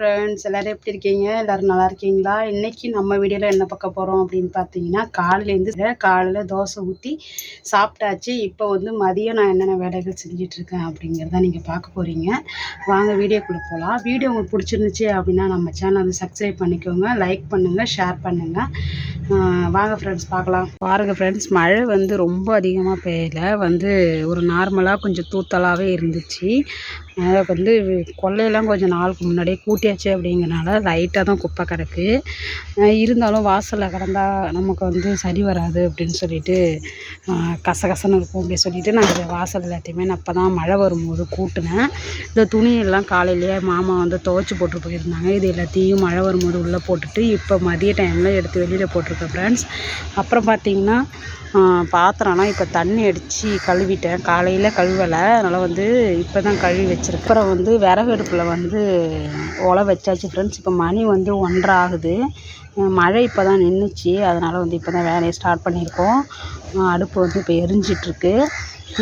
Friends எல்லோரும் எப்படி இருக்கீங்க? எல்லோரும் நல்லா இருக்கீங்களா? இன்றைக்கி நம்ம வீடியோவில் என்ன பார்க்க போகிறோம் அப்படின்னு பார்த்தீங்கன்னா காலையிலேருந்து காலையில் தோசை ஊற்றி சாப்பிட்டாச்சு. இப்போ வந்து மதியம் நான் என்னென்ன வேலைகள் செஞ்சிட்ருக்கேன் அப்படிங்கிறத நீங்கள் பார்க்க போகிறீங்க வாங்க வீடியோக்குள்ளே போகலாம் வீடியோ உங்களுக்கு பிடிச்சிருந்துச்சி அப்படின்னா நம்ம சேனல் வந்து சப்ஸ்கிரைப் பண்ணிக்கோங்க. லைக் பண்ணுங்கள் ஷேர் பண்ணுங்கள் வாங்க ஃப்ரெண்ட்ஸ் பார்க்கலாம். பாருங்கள் ஃப்ரெண்ட்ஸ் மழை வந்து ரொம்ப அதிகமாக பெய்யலை. வந்து ஒரு நார்மலாக கொஞ்சம் தூத்தலாகவே இருந்துச்சு. அதை வந்து கொல்லையெல்லாம் கொஞ்சம் நாளுக்கு முன்னாடியே கூட்டியாச்சு அப்படிங்கிறனால லைட்டாக தான் குப்பை கிடக்கு. இருந்தாலும் வாசலில் கிடந்தா நமக்கு வந்து சரி வராது அப்படின்னு சொல்லிட்டு கசகசன்னு இருக்கும் அப்படின்னு சொல்லிட்டு நான் இந்த வாசல் எல்லாத்தையுமே நான் அப்போ தான் மழை வரும்போது கூட்டினேன். இந்த துணியெல்லாம் காலையிலேயே மாமா வந்து துவைச்சி போட்டு போயிருந்தாங்க. இது எல்லாத்தையும் மழை வரும்போது உள்ளே போட்டுட்டு இப்போ மதிய டைமில் எடுத்து வெளியில் போட்டிருக்கேன் ஃப்ரெண்ட்ஸ் அப்புறம் பார்த்திங்கன்னா பாத்திரம்லாம் இப்போ தண்ணி அடித்து கழுவிட்டேன். காலையில் கழுவலை. அதனால் வந்து இப்போ தான் கழுவி வச்சுருக்கேன். அப்புறம் வந்து விறகு அடுப்பில் வந்து ஒலை வச்சாச்சு ஃப்ரெண்ட்ஸ் இப்போ மணி வந்து ஒன்றரை ஆகுது. மழை இப்போ தான் நின்றுச்சு அதனால் வந்து இப்போ தான் வேலையை ஸ்டார்ட் பண்ணியிருக்கோம். அடுப்பு வந்து இப்போ எரிஞ்சிட்ருக்கு.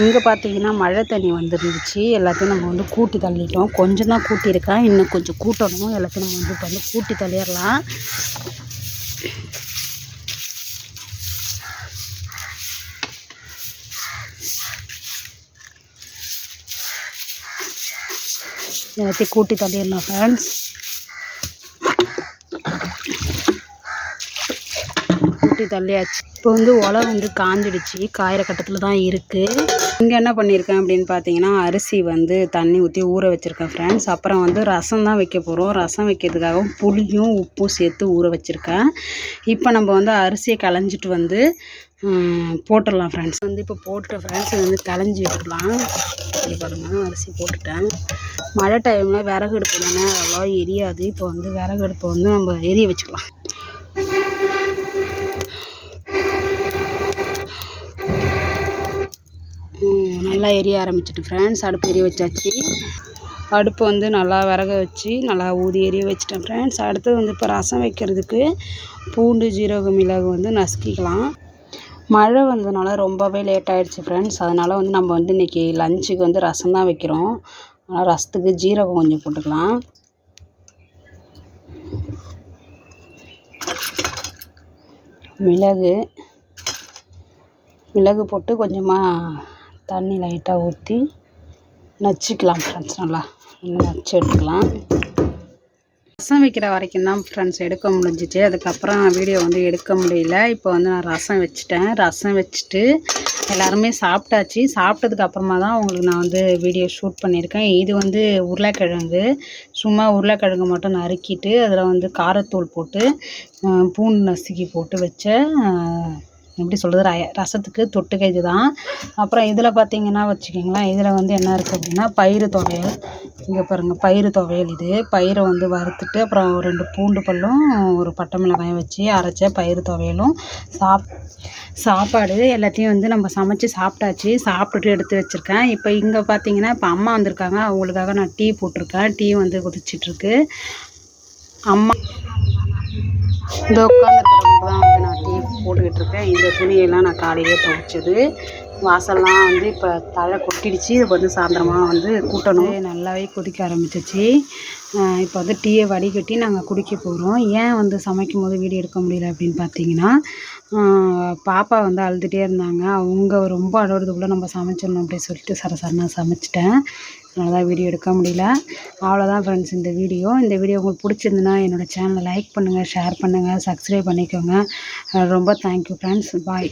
இங்கே பார்த்தீங்கன்னா மழை தண்ணி வந்துருந்துச்சு. எல்லாத்தையும் நம்ம வந்து கூட்டி தள்ளிட்டோம். கொஞ்சம் தான் கூட்டியிருக்கேன் இன்னும் கொஞ்சம் கூட்டணும். எல்லாத்தையும் நம்ம வந்து இப்போ வந்து கூட்டி தள்ளிடலாம். எல்லாத்தையும் கூட்டி தள்ளிடலாம் ஃப்ரெண்ட்ஸ் கூட்டி தள்ளியாச்சு. இப்போ வந்து ஒலை வந்து காஞ்சிடுச்சு. காயிற கட்டத்தில் தான் இருக்குது இங்கே என்ன பண்ணியிருக்கேன் அப்படின்னு பார்த்தீங்கன்னா அரிசி வந்து தண்ணி ஊற்றி ஊற வச்சுருக்கேன் ஃப்ரெண்ட்ஸ் அப்புறம் வந்து ரசம் தான் வைக்க போகிறோம் ரசம் வைக்கிறதுக்காகவும் புளியும் உப்பும் சேர்த்து ஊற வச்சுருக்கேன். இப்போ நம்ம வந்து அரிசியை களைஞ்சிட்டு வந்து போட்டுடலாம் ஃப்ரெண்ட்ஸ் வந்து இப்போ போட்டுட்ட ஃப்ரெண்ட்ஸ் வந்து களைஞ்சி விட்டுடலாம் பாருங்கள் அரிசி போட்டுட்டேன். மழை டைமில் விறகு அடுப்பு தானே அவ்வளோ எரியாது. இப்போ வந்து விறகு அடுப்பை வந்து நம்ம எரிய வச்சுக்கலாம். நல்லா எரிய ஆரம்பிச்சிட்டு ஃப்ரெண்ட்ஸ் அடுப்பு எரிய வச்சாச்சு. அடுப்பு வந்து நல்லா விறக வச்சு நல்லா ஊதி எரிய வச்சிட்டேன் ஃப்ரெண்ட்ஸ் அடுத்தது வந்து இப்போ ரசம் வைக்கிறதுக்கு பூண்டு ஜீரகம் மிளகு வந்து நசுக்கிக்கலாம். மழை வந்ததுனால ரொம்பவே லேட் ஆகிடுச்சு ஃப்ரெண்ட்ஸ் அதனால் வந்து நம்ம வந்து இன்றைக்கி லஞ்சுக்கு வந்து ரசம் தான் வைக்கிறோம். அதனால் ரசத்துக்கு ஜீரகம் கொஞ்சம் போட்டுக்கலாம். மிளகு மிளகு போட்டு கொஞ்சமாக தண்ணி லைட்டாக ஊற்றி நச்சுக்கலாம் ஃப்ரெண்ட்ஸ் நல்லா. நச்சு எடுத்துக்கலாம் ரசம் வைக்கிற வரைக்கும் தான் ஃப்ரெண்ட்ஸ் எடுக்க முடிஞ்சிச்சு. அதுக்கப்புறம் வீடியோ வந்து எடுக்க முடியல. இப்போ வந்து நான் ரசம் வச்சுட்டேன். ரசம் வச்சுட்டு எல்லாருமே சாப்பிட்டாச்சு. சாப்பிட்டதுக்கு அப்புறமா தான் உங்களுக்கு நான் வந்து வீடியோ ஷூட் பண்ணியிருக்கேன். இது வந்து உருளைக்கிழங்கு. சும்மா உருளைக்கிழங்கு மட்டும் நறுக்கிட்டு அதில் வந்து காரத்தூள் போட்டு பூண்டு நசுக்கி போட்டு வச்ச எப்படி சொல்கிறது ர ரசத்துக்கு தொட்டுக்க இது தான். அப்புறம் இதில் பார்த்தீங்கன்னா வச்சுக்கிங்களேன் இதில் வந்து என்ன இருக்குது அப்படின்னா பயிறு துவையல். இங்கே பாருங்கள் பயிறு துவையல் இது. பயிரை வந்து வறுத்துட்டு அப்புறம் ரெண்டு பூண்டு பல்லும் ஒரு பட்டை மிளகாயும் வச்சு அரைச்ச பயிறு துவையலும். சாப் சாப்பாடு எல்லாத்தையும் வந்து நம்ம சமைச்சு சாப்பிட்டாச்சு. சாப்பிட்டுட்டு எடுத்து வச்சுருக்கேன். இப்போ இங்கே பார்த்தீங்கன்னா இப்போ அம்மா வந்திருக்காங்க. அவங்களுக்காக நான் டீ போட்டிருக்கேன். டீ வந்து கொதிச்சிட்ருக்கு அம்மா இந்த உட்காந்துருக்கிறவங்க தான் வந்து நான் டீ போட்டுக்கிட்டு இருக்கேன். இந்த துணியெல்லாம் நான் காலையிலே துவைச்சது. வாசல்லாம் வந்து இப்போ தழை கொட்டிடுச்சு. இப்போ வந்து சாயந்தரமாக வந்து கூட்டணும். நல்லாவே கொதிக்க ஆரம்பிச்சிச்சு. இப்போ வந்து டீயை வடிகட்டி நாங்கள் குடிக்க போகிறோம் ஏன் வந்து சமைக்கும் போது வீடியோ எடுக்க முடியல அப்படின்னு பார்த்தீங்கன்னா பாப்பா வந்து அழுதுகிட்டே இருந்தாங்க. அவங்க ரொம்ப அழுகிறதுக்குள்ளே நம்ம சமைச்சிடணும் அப்படின்னு சொல்லிட்டு சரசரன்னு சமைச்சிட்டேன். அதனால தான் வீடியோ எடுக்க முடியல. அவ்வளோதான் ஃப்ரெண்ட்ஸ் இந்த வீடியோ இந்த வீடியோ உங்களுக்கு பிடிச்சிருந்துன்னா என்னோடய சேனலை லைக் பண்ணுங்கள் ஷேர் பண்ணுங்கள் சப்ஸ்கிரைப் பண்ணிக்கோங்க. ரொம்ப தேங்க்யூ ஃப்ரெண்ட்ஸ் பாய்